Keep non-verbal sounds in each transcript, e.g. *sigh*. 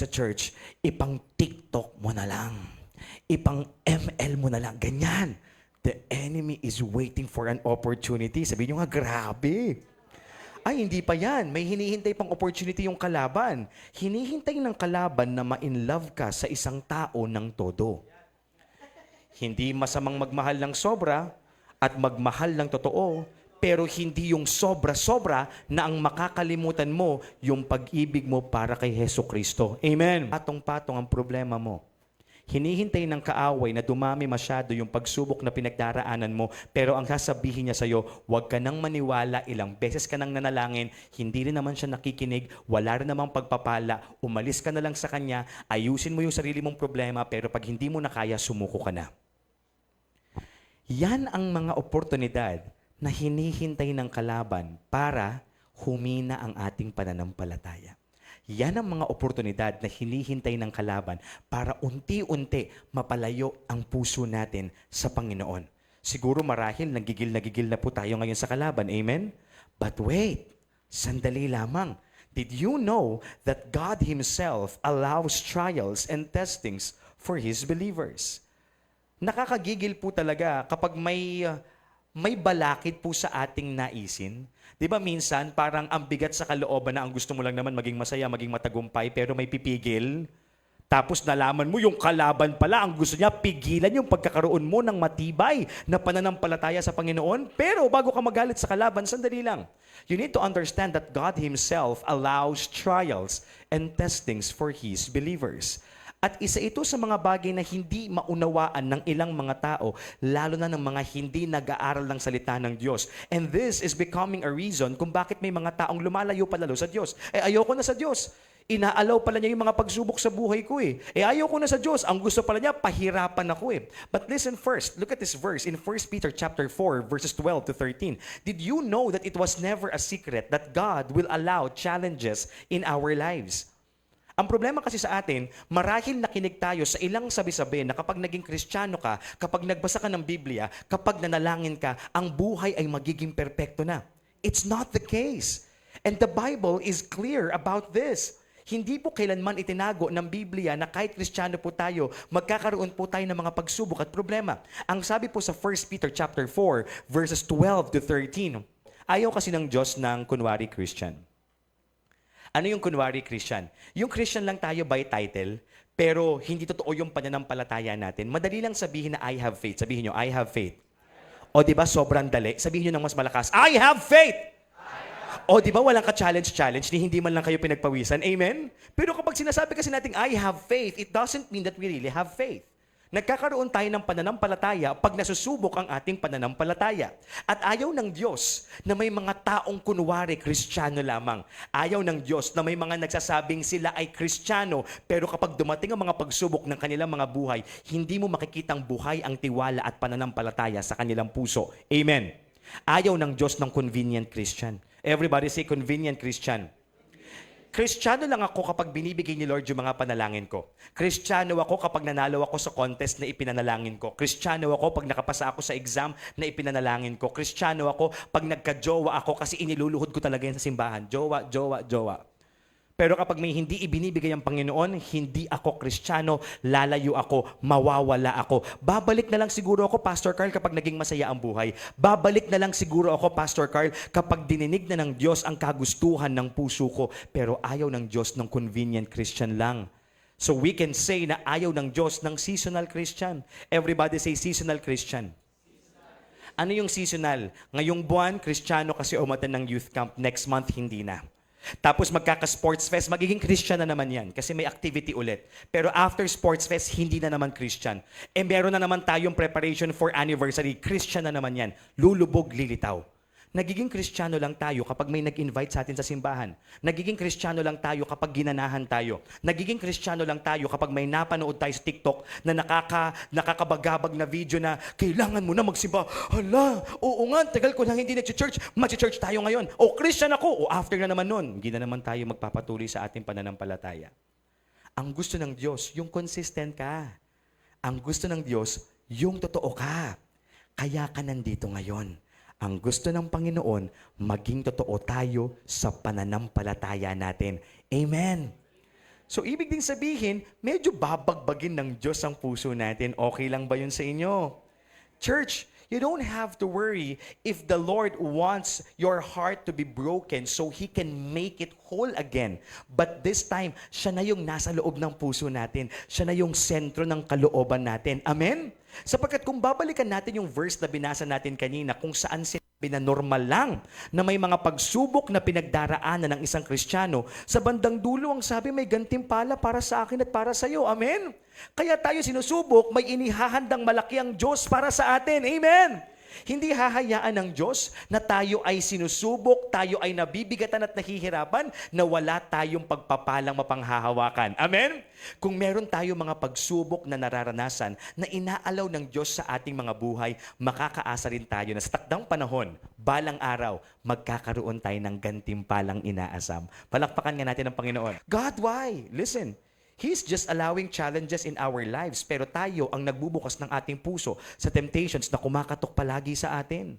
sa church, ipang TikTok mo na lang. Ipang ML mo na lang. Ganyan. The enemy is waiting for an opportunity. Sabi nyo nga, grabe. Ay, hindi pa yan. May hinihintay pang opportunity yung kalaban. Hinihintay ng kalaban na ma-in love ka sa isang tao ng todo. Hindi masamang magmahal ng sobra at magmahal ng totoo, pero hindi yung sobra-sobra na ang makakalimutan mo yung pag-ibig mo para kay Heso Kristo. Amen. Patong-patong ang problema mo. Hinihintay ng kaaway na dumami masyado yung pagsubok na pinagdaraanan mo, pero ang sasabihin niya sa'yo, huwag ka nang maniwala, ilang beses ka nang nanalangin, hindi rin naman siya nakikinig, wala rin namang pagpapala, umalis ka na lang sa kanya, ayusin mo yung sarili mong problema, pero pag hindi mo na kaya, sumuko ka na. Yan ang mga oportunidad na hinihintay ng kalaban para humina ang ating pananampalataya. Yan ang mga oportunidad na hinihintay ng kalaban para unti-unti mapalayo ang puso natin sa Panginoon. Siguro marahil nagigil-nagigil na po tayo ngayon sa kalaban. Amen? But wait, sandali lamang. Did you know that God Himself allows trials and testings for His believers? nakakagigil po talaga kapag may uh, may balakid po sa ating naisin. 'Di ba minsan parang ang bigat sa kalooban na ang gusto mo lang naman maging masaya, maging matagumpay pero may pipigil. Tapos nalaman mo yung kalaban pala, ang gusto niya pigilan yung pagkakaroon mo ng matibay na pananampalataya sa Panginoon. Pero bago ka magalit sa kalaban, sandali lang. You need to understand that God Himself allows trials and testings for His believers. At isa ito sa mga bagay na hindi maunawaan ng ilang mga tao, lalo na ng mga hindi nag-aaral ng salita ng Diyos. And this is becoming a reason kung bakit may mga taong lumalayo palalo sa Diyos. Eh ayoko na sa Diyos. Inaalaw pala niya yung mga pagsubok sa buhay ko eh. Eh ayoko na sa Diyos. Ang gusto pala niya, pahirapan ako eh. But listen first, look at this verse in 1 Peter chapter 4, verses 12 to 13. Did you know that it was never a secret that God will allow challenges in our lives? Ang problema kasi sa atin, marahil nakinig tayo sa ilang sabi-sabi na kapag naging kristyano ka, kapag nagbasa ka ng Biblia, kapag nanalangin ka, ang buhay ay magiging perpekto na. It's not the case. And the Bible is clear about this. Hindi po kailanman itinago ng Biblia na kahit kristyano po tayo, magkakaroon po tayo ng mga pagsubok at problema. Ang sabi po sa 1 Peter chapter 4, verses 12 to 13, ayaw kasi ng Diyos ng kunwari Christian. Ano yung kunwari Christian? Yung Christian lang tayo by title, pero hindi totoo yung pananampalataya natin. Madali lang sabihin na I have faith. Sabihin nyo, I have faith. O di ba sobrang dali? Sabihin nyo ng mas malakas, I have faith! O di ba walang ka-challenge-challenge ni hindi man lang kayo pinagpawisan? Amen? Pero kapag sinasabi kasi natin, I have faith, it doesn't mean that we really have faith. Nagkakaroon tayo ng pananampalataya pag nasusubok ang ating pananampalataya. At ayaw ng Diyos na may mga taong kunwari kristyano lamang. Ayaw ng Diyos na may mga nagsasabing sila ay kristyano, pero kapag dumating ang mga pagsubok ng kanilang mga buhay, hindi mo makikitang buhay ang tiwala at pananampalataya sa kanilang puso. Amen. Ayaw ng Diyos ng convenient Christian. Everybody say convenient Christian. Kristiyano lang ako kapag binibigay ni Lord yung mga panalangin ko. Kristiyano ako kapag nanalo ako sa contest na ipinanalangin ko. Kristiyano ako pag nakapasa ako sa exam na ipinanalangin ko. Kristiyano ako pag nagka-jowa ako kasi iniluluhod ko talaga yan sa simbahan. Jowa, jowa, jowa. Pero kapag may hindi ibinibigay ang Panginoon, hindi ako kristyano, lalayo ako, mawawala ako. Babalik na lang siguro ako, Pastor Carl, kapag naging masaya ang buhay. Babalik na lang siguro ako, Pastor Carl, kapag dininig na ng Diyos ang kagustuhan ng puso ko. Pero ayaw ng Diyos ng convenient Christian lang. So we can say na ayaw ng Diyos ng seasonal Christian. Everybody say seasonal Christian. Ano yung seasonal? Ngayong buwan, Kristiyano kasi umatan ng youth camp. Next month, hindi na. Tapos magkaka-sports fest, magiging Christian na naman yan kasi may activity ulit. Pero after sports fest, hindi na naman Christian. E meron na naman tayong preparation for anniversary, Christian na naman yan. Lulubog, lilitaw. Nagiging Kristiyano lang tayo kapag may nag-invite sa atin sa simbahan. Nagiging Kristiyano lang tayo kapag ginanahan tayo. Nagiging Kristiyano lang tayo kapag may napanood tayo sa TikTok na nakaka, nakakabagabag na video na kailangan mo na magsimba. Hala, oo nga, tagal ko nang hindi nag-church. Mag-church tayo ngayon. O, Christian ako. O, after na naman nun, hindi na naman tayo magpapatuloy sa ating pananampalataya. Ang gusto ng Diyos, yung consistent ka. Ang gusto ng Diyos, yung totoo ka. Kaya ka nandito ngayon. Ang gusto ng Panginoon, maging totoo tayo sa pananampalataya natin. Amen. So, ibig din sabihin, medyo babagbagin ng Diyos ang puso natin. Okay lang ba yun sa inyo? Church, you don't have to worry if the Lord wants your heart to be broken so He can make it whole again. But this time, siya na yung nasa loob ng puso natin. Siya na yung sentro ng kalooban natin. Amen? Sapagkat kung babalikan natin yung verse na binasa natin kanina, kung saan sinabi na normal lang na may mga pagsubok na pinagdaraanan ng isang Kristiyano, sa bandang dulo ang sabi may gantimpala para sa akin at para sa iyo. Amen? Kaya tayo sinusubok, may inihahandang malaki ang Diyos para sa atin. Amen? Hindi hahayaan ng Diyos na tayo ay sinusubok, tayo ay nabibigatan at nahihirapan na wala tayong pagpapalang mapanghahawakan. Amen? Kung meron tayo mga pagsubok na nararanasan na inaalaw ng Diyos sa ating mga buhay, makakaasa rin tayo na sa takdang panahon, balang araw, magkakaroon tayo ng gantimpalang inaasam. Palakpakan nga natin ang Panginoon. God, why? Listen, He's just allowing challenges in our lives, pero tayo ang nagbubukas ng ating puso sa temptations na kumakatok palagi sa atin.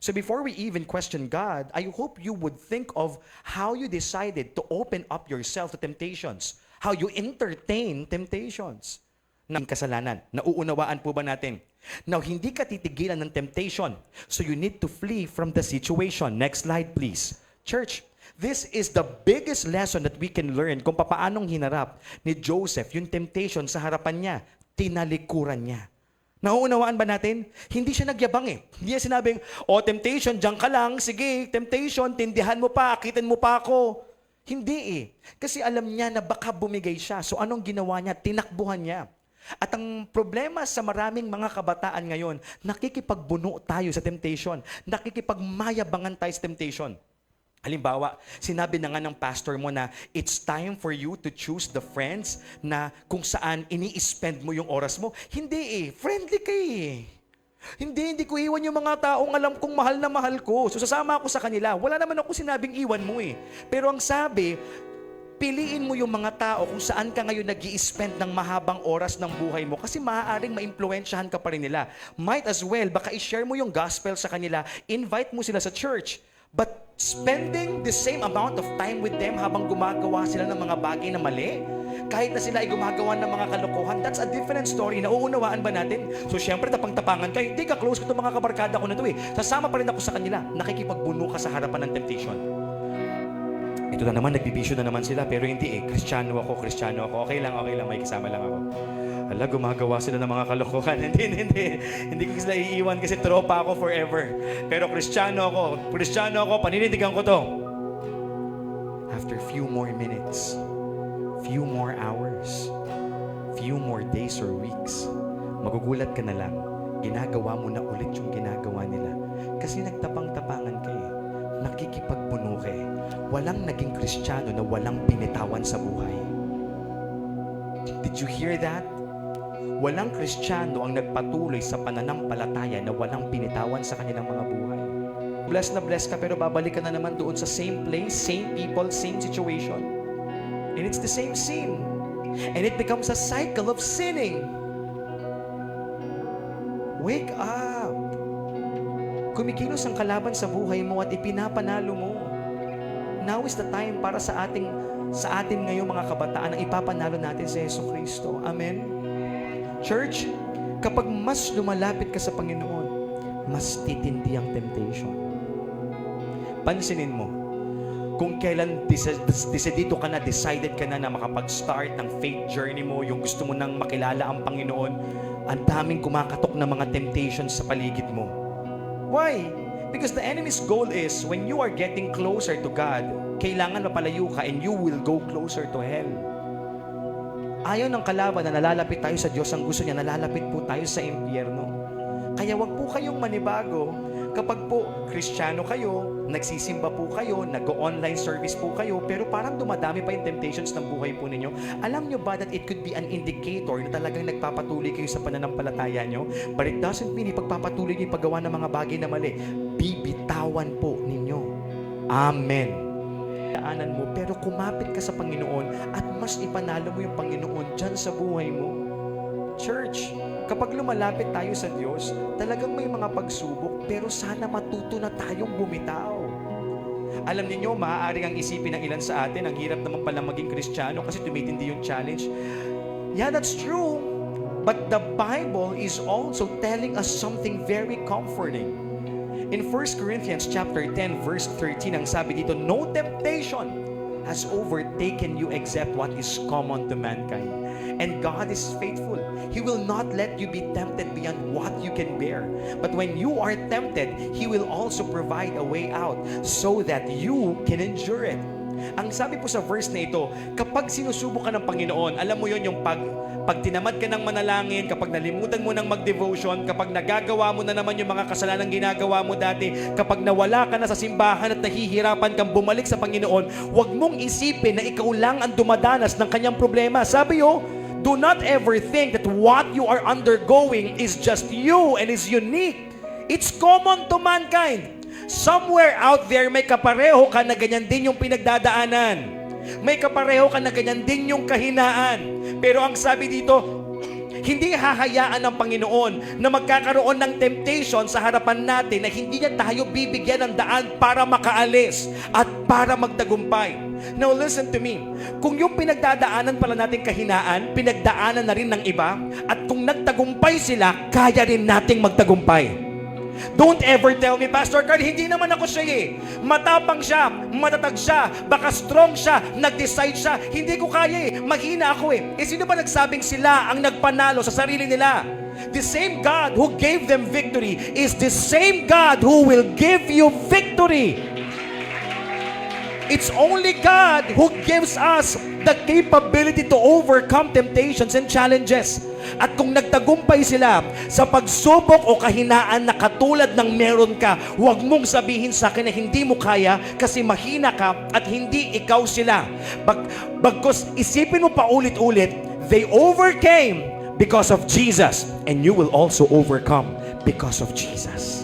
So before we even question God, I hope you would think of how you decided to open up yourself to temptations, how you entertain temptations ng kasalanan. Nauunawaan po ba natin? Now, hindi ka titigilan ng temptation, so you need to flee from the situation. Next slide, please. Church, This is the biggest lesson that we can learn kung papaanong hinarap ni Joseph yung temptation sa harapan niya. Tinalikuran niya. Nauunawaan ba natin? Hindi siya nagyabang eh. Hindi niya sinabing, oh temptation, diyan ka lang, sige, temptation, tindihan mo pa, akitin mo pa ako. Hindi eh. Kasi alam niya na baka bumigay siya. So anong ginawa niya? Tinakbuhan niya. At ang problema sa maraming mga kabataan ngayon, nakikipagbuno tayo sa temptation. Nakikipagmayabangan tayo sa temptation. Halimbawa, sinabi na nga ng pastor mo na it's time for you to choose the friends na kung saan ini-spend mo yung oras mo. Hindi eh, friendly ka eh. Hindi, hindi ko iwan yung mga taong alam kong mahal na mahal ko. So sasama ako sa kanila. Wala naman ako sinabing iwan mo eh. Pero ang sabi, piliin mo yung mga tao kung saan ka ngayon nag spend ng mahabang oras ng buhay mo kasi maaaring maimpluensyahan ka pa rin nila. Might as well, baka i-share mo yung gospel sa kanila, invite mo sila sa church. But spending the same amount of time with them habang gumagawa sila ng mga bagay na mali, kahit na sila ay gumagawa ng mga kalokohan, that's a different story. Nauunawaan ba natin? So, syempre, tapang-tapangan kayo. Hindi ka close ko itong mga kabarkada ko na ito eh. Sasama pa rin ako sa kanila. Nakikipagbuno ka sa harapan ng temptation. Ito na naman, nagbibisyo na naman sila, pero hindi eh. Kristiyano ako, Kristiyano ako. Okay lang, okay lang, may kasama lang ako. Ala, gumagawa sila ng mga kalokohan. *laughs* hindi, hindi, hindi. Ko sila iiwan kasi tropa ako forever. Pero Kristiyano ako, Kristiyano ako, paninindigan ko to. After few more minutes, few more hours, few more days or weeks, magugulat ka na lang, ginagawa mo na ulit yung ginagawa nila. Kasi nagtapang-tapangan ka eh. Eh. Walang naging kristyano na walang binitawan sa buhay. Did you hear that? Walang kristyano ang nagpatuloy sa pananampalataya na walang binitawan sa kanilang mga buhay. Bless na bless ka pero babalik ka na naman doon sa same place, same people, same situation. And it's the same sin. And it becomes a cycle of sinning. Wake up! Kumikilos ang kalaban sa buhay mo at ipinapanalo mo. Now is the time para sa ating sa atin ngayong mga kabataan ang ipapanalo natin si Yeso Kristo. Amen? Church, kapag mas lumalapit ka sa Panginoon, mas titindi ang temptation. Pansinin mo, kung kailan desidido ka na, decided ka na na makapag-start ng faith journey mo, yung gusto mo nang makilala ang Panginoon, ang daming kumakatok na mga temptations sa paligid mo. Why? Because the enemy's goal is when you are getting closer to God, kailangan mapalayo ka and you will go closer to hell. Ayaw ng kalaban na nalalapit tayo sa Diyos, ang gusto niya nalalapit po tayo sa impyerno. Kaya wag po kayong manibago kapag po kristyano kayo, nagsisimba po kayo, nag-online service po kayo, pero parang dumadami pa yung temptations ng buhay po ninyo. Alam nyo ba that it could be an indicator na talagang nagpapatuloy kayo sa pananampalataya nyo? But it doesn't mean ipagpapatuloy niyo yung paggawa ng mga bagay na mali. Bibitawan po ninyo. Amen daanan mo, pero kumapit ka sa Panginoon at mas ipanalo mo yung Panginoon dyan sa buhay mo. Church, kapag lumalapit tayo sa Diyos, talagang may mga pagsubok, pero sana matuto na tayong bumitaw. Alam niyo, maaaring ang isipin ng ilan sa atin, ang hirap naman pala maging Kristiyano kasi tumitindi yung challenge. Yeah, that's true. But the Bible is also telling us something very comforting. In 1 Corinthians chapter 10 verse 13 ang sabi dito, no temptation has overtaken you except what is common to mankind. And God is faithful. He will not let you be tempted beyond what you can bear. But when you are tempted, He will also provide a way out so that you can endure it. Ang sabi po sa verse na ito, kapag sinusubok ka ng Panginoon, alam mo yon yung pag, pag tinamad ka ng manalangin, kapag nalimutan mo ng mag-devotion, kapag nagagawa mo na naman yung mga kasalanan ginagawa mo dati, kapag nawala ka na sa simbahan at nahihirapan kang bumalik sa Panginoon, huwag mong isipin na ikaw lang ang dumadanas ng kanyang problema. Sabi yo, do not ever think that what you are undergoing is just you and is unique. It's common to mankind. Somewhere out there, may kapareho ka na ganyan din yung pinagdadaanan. May kapareho ka na ganyan din yung kahinaan. Pero ang sabi dito, hindi hahayaan ng Panginoon na magkakaroon ng temptation sa harapan natin na hindi niya tayo bibigyan ng daan para makaalis at para magtagumpay. Now listen to me. Kung yung pinagdadaanan pala natin kahinaan, pinagdaanan na rin ng iba, at kung nagtagumpay sila, kaya rin nating magtagumpay. Don't ever tell me, Pastor Carl, hindi naman ako siya eh. Matapang siya, matatag siya, baka strong siya, nag-decide siya. Hindi ko kaya eh, mahina ako eh. Eh sino ba nagsabing sila ang nagpanalo sa sarili nila? The same God who gave them victory is the same God who will give you victory. It's only God who gives us the capability to overcome temptations and challenges. At kung nagtagumpay sila sa pagsubok o kahinaan na katulad ng meron ka, huwag mong sabihin sa akin na hindi mo kaya kasi mahina ka at hindi ikaw sila. Bag, bagkos isipin mo pa ulit-ulit, they overcame because of Jesus and you will also overcome because of Jesus.